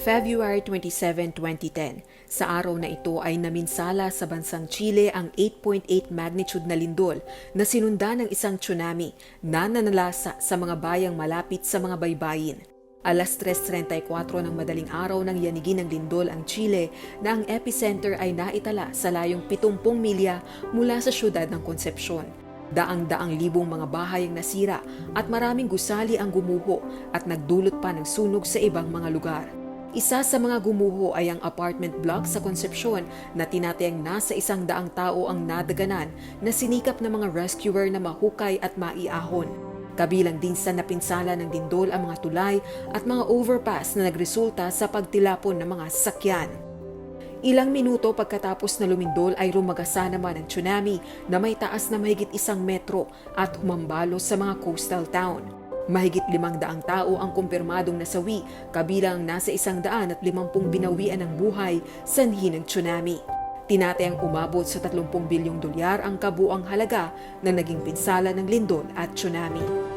February 27, 2010. Sa araw na ito ay naminsala sa bansang Chile ang 8.8 magnitude na lindol na sinundan ng isang tsunami na nanalasa sa mga bayang malapit sa mga baybayin. Alas 3.34 ng madaling araw nang yanigin ng lindol ang Chile na ang epicenter ay naitala sa layong 70 milya mula sa syudad ng Concepcion. Daang-daang libong mga bahay ang nasira at maraming gusali ang gumuho at nagdulot pa ng sunog sa ibang mga lugar. Isa sa mga gumuho ay ang apartment block sa Concepcion na tinatayang nasa isang daang tao ang nadaganan na sinikap ng mga rescuer na mahukay at maiahon. Kabilang din sa napinsala ng dindol ang mga tulay at mga overpass na nagresulta sa pagtilapon ng mga sasakyan. Ilang minuto pagkatapos na lumindol ay rumagasa naman ang tsunami na may taas na mahigit isang metro at humambalo sa mga coastal town. Mahigit limang daang tao ang kumpirmadong nasawi, kabilang nasa isang daan at limampung binawian ng buhay sanhi ng tsunami. Tinatayang umabot sa 30 bilyong dolyar ang kabuang halaga na naging pinsala ng lindol at tsunami.